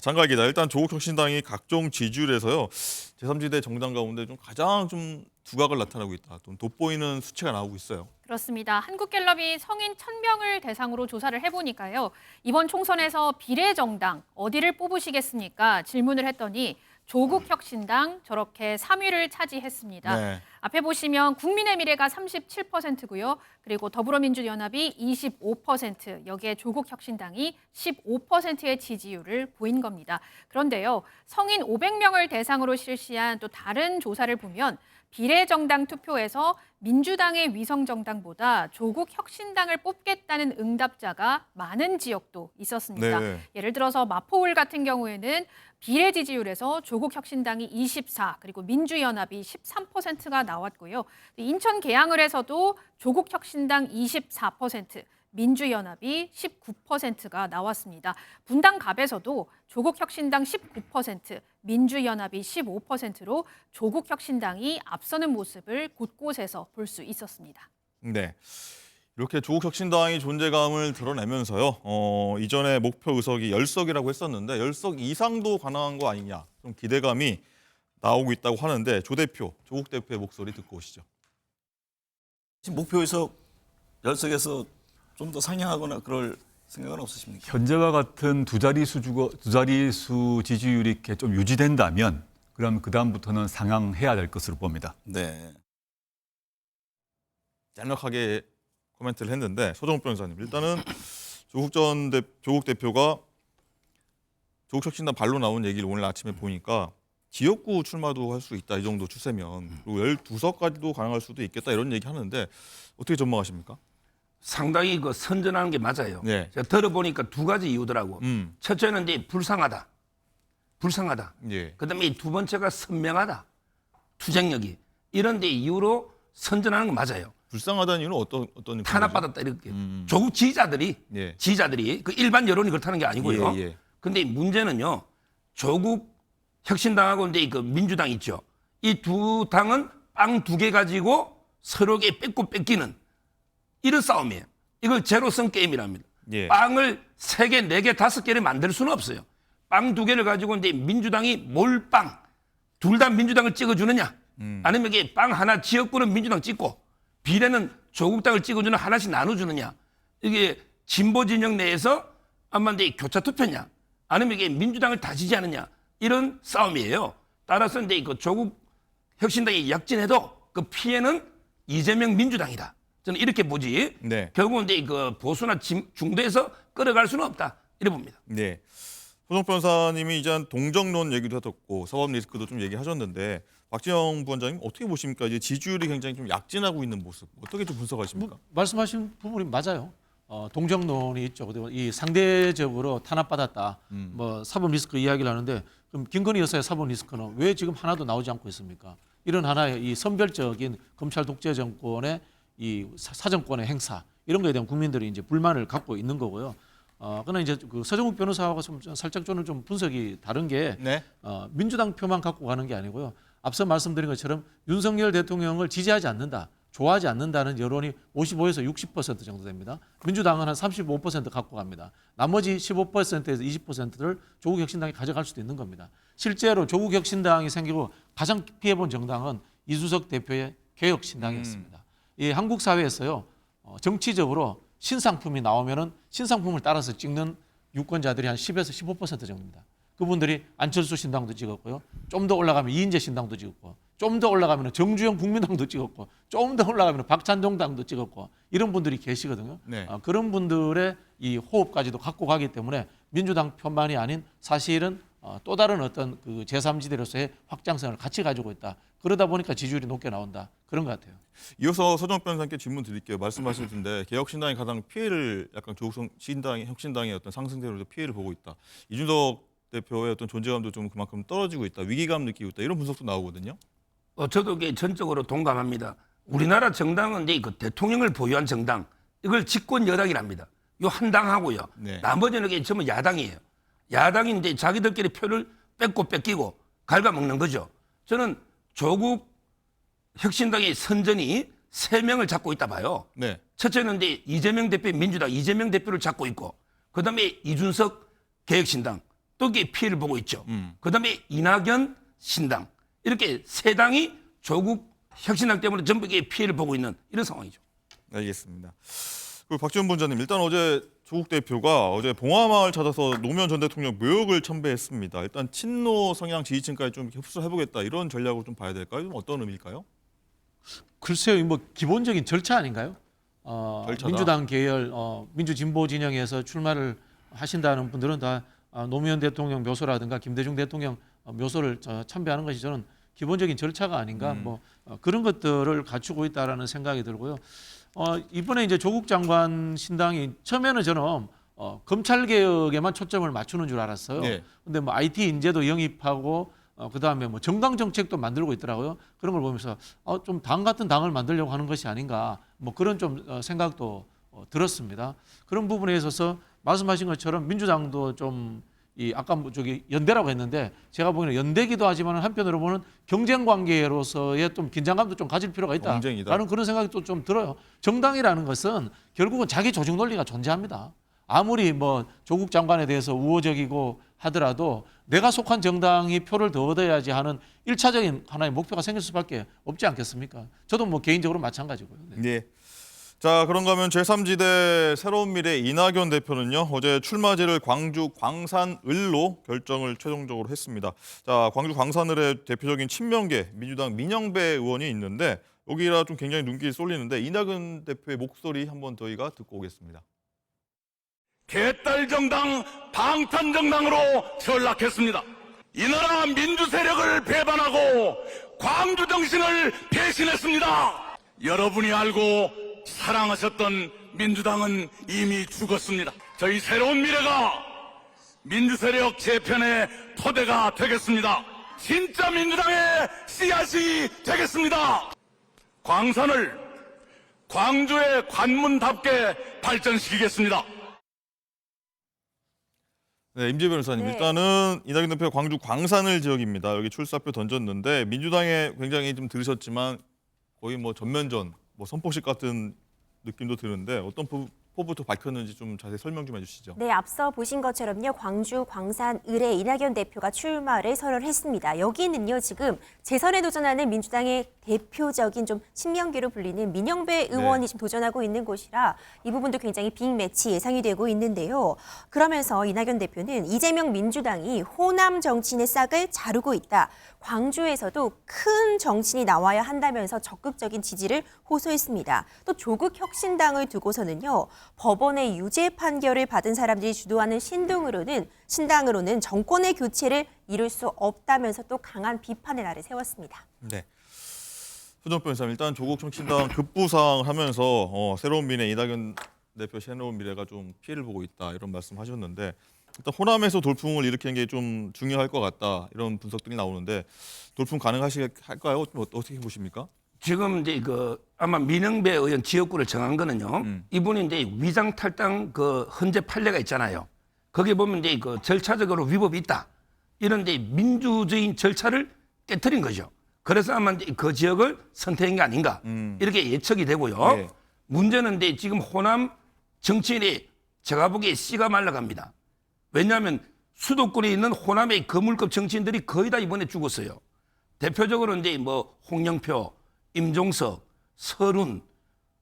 장각이다. 일단 조국혁신당이 각종 지지율에서요. 제3지대 정당 가운데 좀 가장 좀 두각을 나타내고 있다. 좀 돋보이는 수치가 나오고 있어요. 그렇습니다. 한국갤럽이 성인 1000명을 대상으로 조사를 해보니까요. 이번 총선에서 비례정당 어디를 뽑으시겠습니까? 질문을 했더니 조국 혁신당 저렇게 3위를 차지했습니다. 네. 앞에 보시면 국민의 미래가 37%고요. 그리고 더불어민주연합이 25%, 여기에 조국 혁신당이 15%의 지지율을 보인 겁니다. 그런데요, 성인 500명을 대상으로 실시한 또 다른 조사를 보면 비례정당 투표에서 민주당의 위성정당보다 조국 혁신당을 뽑겠다는 응답자가 많은 지역도 있었습니다. 네. 예를 들어서 마포울 같은 경우에는 비례 지지율에서 조국 혁신당이 24 그리고 민주연합이 13%가 나왔고요. 인천 계양을에서도 조국 혁신당 24% 민주연합이 19%가 나왔습니다. 분당갑에서도 조국혁신당 19%, 민주연합이 15%로 조국혁신당이 앞서는 모습을 곳곳에서 볼 수 있었습니다. 네. 이렇게 조국혁신당이 존재감을 드러내면서요. 어, 이전에 목표 의석이 10석이라고 했었는데 10석 이상도 가능한 거 아니냐. 좀 기대감이 나오고 있다고 하는데 조 대표, 조국 대표의 목소리 듣고 오시죠. 지금 목표에서 열석에서 좀 더 상향하거나 그럴 생각은 없으십니까? 현재와 같은 두 자리수 주거 두 자리수 지지율이 이렇게 좀 유지된다면 그럼 그 다음부터는 상향해야 될 것으로 봅니다. 네. 짤막하게 코멘트를 했는데 소정욱 변호사님 일단은 조국 전 대, 조국 대표가 조국 혁신당 발로 나온 얘기를 오늘 아침에 보니까 지역구 출마도 할 수 있다 이 정도 추세면 그리고 12석까지도 가능할 수도 있겠다 이런 얘기 하는데 어떻게 전망하십니까? 상당히 그 선전하는 게 맞아요. 네. 제가 들어보니까 두 가지 이유더라고. 음. 첫째는 이제 불쌍하다. 불쌍하다. 예. 그다음에 이 두 번째가 선명하다. 투쟁력이 이런 데 이유로 선전하는 거 맞아요. 불쌍하다는 이유는 어떤 어떤 탄압받았다 이렇게. 음. 조국 지지자들이 예. 지지자들이 그 일반 여론이 그렇다는 게 아니고요. 예, 예. 근데 문제는요. 조국 혁신당하고 이제 그 민주당 있죠. 이 두 당은 빵 두 개 가지고 서로에게 뺏고 뺏기는 이런 싸움이에요. 이걸 제로섬 게임이랍니다. 예. 빵을 세 개, 네 개, 다섯 개를 만들 수는 없어요. 빵 두 개를 가지고 이제 민주당이 몰빵 둘 다 민주당을 찍어주느냐? 음. 아니면 이게 빵 하나 지역구는 민주당 찍고 비례는 조국당을 찍어주는 하나씩 나눠주느냐? 이게 진보 진영 내에서 아마 이제 교차 투표냐? 아니면 이게 민주당을 다 지지하느냐? 이런 싸움이에요. 따라서 이제 그 조국 혁신당이 약진해도 그 피해는 이재명 민주당이다. 저는 이렇게 보지. 네. 결국은 이제 그 보수나 진- 중도에서 끌어갈 수는 없다. 이래 봅니다. 네. 소정 변호사님이 이제 동정론 얘기도 하셨고 사법 리스크도 좀 얘기하셨는데 박지영 부원장님 어떻게 보십니까? 이제 지지율이 굉장히 좀 약진하고 있는 모습 어떻게 좀 분석하십니까? 뭐, 말씀하신 부분이 맞아요. 어, 동정론이 있죠. 그리고 이 상대적으로 탄압받았다. 음. 뭐 사법 리스크 이야기를 하는데 그럼 김건희 여사의 사법 리스크는 왜 지금 하나도 나오지 않고 있습니까? 이런 하나의 이 선별적인 검찰 독재 정권의 이 사- 사정권의 행사 이런 거에 대한 국민들이 이제 불만을 갖고 있는 거고요. 어, 그러나 이제 그 서정욱 변호사하고 좀 살짝 저는 좀 분석이 다른 게 네. 어, 민주당 표만 갖고 가는 게 아니고요. 앞서 말씀드린 것처럼 윤석열 대통령을 지지하지 않는다, 좋아하지 않는다는 여론이 55에서 60% 정도 됩니다. 민주당은 한 35% 갖고 갑니다. 나머지 15%에서 20%를 조국 혁신당이 가져갈 수도 있는 겁니다. 실제로 조국 혁신당이 생기고 가장 피해본 정당은 이수석 대표의 개혁신당이었습니다. 이 한국 사회에서요 어, 정치적으로 신상품이 나오면은 신상품을 따라서 찍는 유권자들이 한 10에서 15% 정도입니다. 그분들이 안철수 신당도 찍었고요. 좀 더 올라가면 이인재 신당도 찍었고, 좀 더 올라가면 정주영 국민당도 찍었고, 좀 더 올라가면 박찬종 당도 찍었고 이런 분들이 계시거든요. 네. 아, 그런 분들의 이 호흡까지도 갖고 가기 때문에 민주당 편만이 아닌 사실은 어, 또 다른 어떤 그 제3지대로서의 확장성을 같이 가지고 있다. 그러다 보니까 지지율이 높게 나온다. 그런 것 같아요. 이어서 서정 변호사님께 질문 드릴게요. 말씀하시는데 개혁신당이 가장 피해를 약간 조국 신당이 혁신당의 어떤 상승세로 피해를 보고 있다. 이준석 대표의 어떤 존재감도 좀 그만큼 떨어지고 있다. 위기감 느끼고 있다. 이런 분석도 나오거든요. 어, 저도 이게 전적으로 동감합니다. 우리나라 정당은 이제 그 대통령을 보유한 정당, 이걸 집권 여당이랍니다. 요 한 당하고요. 네. 나머지는 이게 전부 야당이에요. 야당이 이제 자기들끼리 표를 뺏고 뺏기고 갉아먹는 거죠. 저는 조국 혁신당의 선전이 세 명을 잡고 있다 봐요. 네. 첫째는 이제 이재명 대표 민주당 이재명 대표를 잡고 있고 그다음에 이준석 개혁신당 또 이게 피해를 보고 있죠. 음. 그다음에 이낙연 신당 이렇게 세 당이 조국 혁신당 때문에 전부 이게 피해를 보고 있는 이런 상황이죠. 알겠습니다. 그리고 박지원 본자님 일단 어제 조국 대표가 어제 봉화마을 찾아서 노무현 전 대통령 묘역을 첨배했습니다. 일단 친노 성향 지지층까지 좀 흡수해보겠다 이런 전략으로 좀 봐야 될까요? 좀 어떤 의미일까요? 글쎄요, 뭐 기본적인 절차 아닌가요? 어, 절차다. 민주당 계열, 어, 민주진보 진영에서 출마를 하신다는 분들은 다 어, 노무현 대통령 묘소라든가 김대중 대통령 어, 묘소를 저, 참배하는 것이 저는 기본적인 절차가 아닌가 음. 뭐 어, 그런 것들을 갖추고 있다라는 생각이 들고요. 어, 이번에 이제 조국 장관 신당이 처음에는 저는 어, 검찰 개혁에만 초점을 맞추는 줄 알았어요. 네. 근데 뭐 IT 인재도 영입하고 어, 그 다음에 뭐 정당 정책도 만들고 있더라고요. 그런 걸 보면서 어, 좀 당 같은 당을 만들려고 하는 것이 아닌가 뭐 그런 좀 어, 생각도 어, 들었습니다. 그런 부분에 있어서 말씀하신 것처럼 민주당도 좀 이 아까 뭐 저기 연대라고 했는데 제가 보기에는 연대기도 하지만 한편으로 보는 경쟁 관계로서의 좀 긴장감도 좀 가질 필요가 있다. 경쟁이다. 라는 그런 생각이 또 좀 들어요. 정당이라는 것은 결국은 자기 조직 논리가 존재합니다. 아무리 뭐 조국 장관에 대해서 우호적이고 하더라도 내가 속한 정당이 표를 더 얻어야지 하는 일차적인 하나의 목표가 생길 수밖에 없지 않겠습니까? 저도 뭐 개인적으로 마찬가지고요. 네. 네. 자 그런가 하면 제3지대 새로운 미래 이낙연 대표는요 어제 출마제를 광주 광산을로 결정을 최종적으로 했습니다. 자 광주 광산을의 대표적인 친명계 민주당 민영배 의원이 있는데 여기라 좀 굉장히 눈길이 쏠리는데 이낙연 대표의 목소리 한번 저희가 듣고 오겠습니다. 개딸 정당 방탄 정당으로 전락했습니다. 이 나라 민주 세력을 배반하고 광주 정신을 배신했습니다. 여러분이 알고 사랑하셨던 민주당은 이미 죽었습니다. 저희 새로운 미래가 민주 세력 재편의 토대가 되겠습니다. 진짜 민주당의 씨앗이 되겠습니다. 광산을 광주의 관문답게 발전시키겠습니다. 네, 임재 변호사님 네. 일단은 이낙연 대표 광주 광산을 지역입니다. 여기 출사표 던졌는데 민주당에 굉장히 좀 들으셨지만 거의 뭐 전면전, 뭐 선포식 같은 느낌도 드는데 어떤 포- 포부터 밝혔는지 좀 자세히 설명 좀 해주시죠. 네, 앞서 보신 것처럼요. 광주 광산 을에 이낙연 대표가 출마를 선언했습니다. 여기는요. 지금 재선에 도전하는 민주당의 대표적인 좀 신명기로 불리는 민영배 의원이 지금 도전하고 있는 곳이라 이 부분도 굉장히 빅매치 예상이 되고 있는데요. 그러면서 이낙연 대표는 이재명 민주당이 호남 정치인의 싹을 자르고 있다. 광주에서도 큰 정치인이 나와야 한다면서 적극적인 지지를 호소했습니다. 또 조국 혁신당을 두고서는요. 법원의 유죄 판결을 받은 사람들이 주도하는 신당으로는 신당으로는 정권의 교체를 이룰 수 없다면서 또 강한 비판의 날을 세웠습니다. 네. 수정 변호사님 일단 조국 혁신당 급부상을 하면서 어, 새로운 미래 이낙연 대표 새로운 미래가 좀 피해를 보고 있다 이런 말씀하셨는데 일단 호남에서 돌풍을 일으키는 게 좀 중요할 것 같다 이런 분석들이 나오는데 돌풍 가능하실까요? 좀 어떻게 보십니까? 지금 이제 그 아마 민영배 의원 지역구를 정한 거는요. 음. 이분이 이제 위장 탈당 그 헌재 판례가 있잖아요. 거기 보면 이제 그 절차적으로 위법이 있다. 이런 이제 민주적인 절차를 깨뜨린 거죠. 그래서 아마 이제 그 지역을 선택한 게 아닌가 음. 이렇게 예측이 되고요. 예. 문제는 이제 지금 호남 정치인이 제가 보기에 씨가 말라갑니다. 왜냐하면 수도권에 있는 호남의 거물급 정치인들이 거의 다 이번에 죽었어요. 대표적으로 이제 뭐 홍영표, 임종석, 서른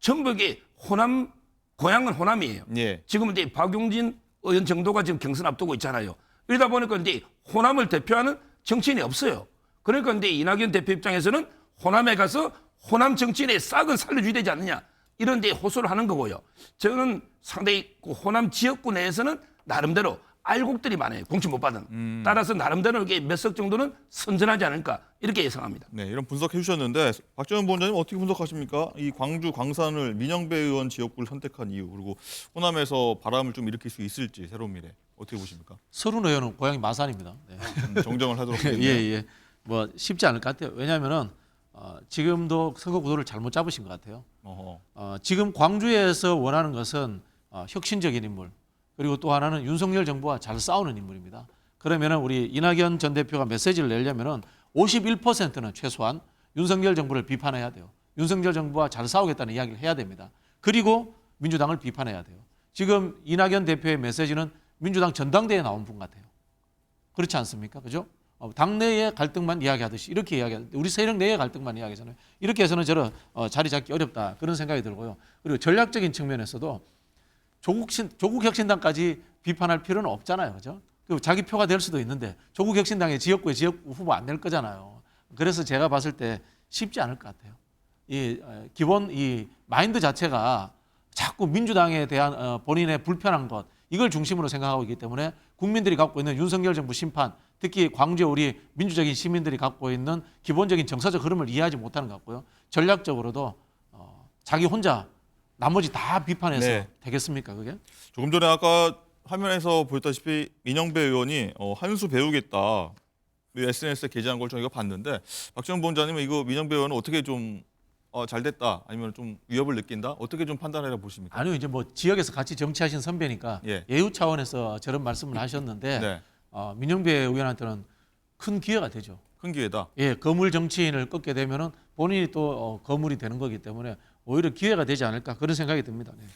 전부 이게 호남 고향은 호남이에요. 예. 지금 이제 박용진 의원 정도가 지금 경선 앞두고 있잖아요. 이러다 보니까 이제 호남을 대표하는 정치인이 없어요. 그러니까 이제 이낙연 대표 입장에서는 호남에 가서 호남 정치인의 싹을 살려줘야 되지 않느냐 이런 데 호소를 하는 거고요. 저는 상당히 그 호남 지역구 내에서는 나름대로 알곡들이 많아요. 공천 못 받은. 따라서 나름대로 이게 몇 석 정도는 선전하지 않을까 이렇게 예상합니다. 네, 이런 분석해 주셨는데 박정현 본자님 어떻게 분석하십니까? 이 광주 광산을 민영배 의원 지역구를 선택한 이유 그리고 호남에서 바람을 좀 일으킬 수 있을지 새로운 미래 어떻게 보십니까? 서른 의원은 고향이 마산입니다. 네. 음, 정정을 하도록 예, 하겠네요. 예. 뭐 쉽지 않을 것 같아요. 왜냐하면은 어, 지금도 선거 구도를 잘못 잡으신 것 같아요. 어허. 어, 지금 광주에서 원하는 것은 어, 혁신적인 인물 그리고 또 하나는 윤석열 정부와 잘 싸우는 인물입니다. 그러면은 우리 이낙연 전 대표가 메시지를 내려면은 51%는 최소한 윤석열 정부를 비판해야 돼요. 윤석열 정부와 잘 싸우겠다는 이야기를 해야 됩니다. 그리고 민주당을 비판해야 돼요. 지금 이낙연 대표의 메시지는 민주당 전당대회에 나온 분 같아요. 그렇지 않습니까? 그죠? 어, 당내의 갈등만 이야기하듯이 이렇게 이야기하는데 우리 세력 내의 갈등만 이야기하잖아요. 이렇게 해서는 저는 어, 자리 잡기 어렵다 그런 생각이 들고요. 그리고 전략적인 측면에서도 조국 신, 조국 혁신당까지 비판할 필요는 없잖아요. 그죠? 그 자기 표가 될 수도 있는데 조국 혁신당의 지역구에 지역구 후보 안낼 거잖아요. 그래서 제가 봤을 때 쉽지 않을 것 같아요. 이 어, 기본 이 마인드 자체가 자꾸 민주당에 대한 어, 본인의 불편한 것 이걸 중심으로 생각하고 있기 때문에 국민들이 갖고 있는 윤석열 정부 심판 특히 광주의 우리 민주적인 시민들이 갖고 있는 기본적인 정서적 흐름을 이해하지 못하는 것 같고요. 전략적으로도 어, 자기 혼자 나머지 다 비판해서 네. 되겠습니까 그게? 조금 전에 아까 화면에서 보였다시피 민영배 의원이 어, 한수 배우겠다 SNS에 게재한 걸 저희가 봤는데 박지원 본자님은 이거 민영배 의원은 어떻게 좀 어, 잘 됐다 아니면 좀 위협을 느낀다 어떻게 좀 판단해라 보십니까? 아니요 이제 뭐 지역에서 같이 정치하신 선배니까 예. 예우 차원에서 저런 말씀을 하셨는데 네, 어, 민영배 의원한테는 큰 기회가 되죠. 큰 기회다. 예, 거물 정치인을 꺾게 되면은 본인이 또 어, 거물이 되는 거기 때문에 오히려 기회가 되지 않을까 그런 생각이 듭니다. 네.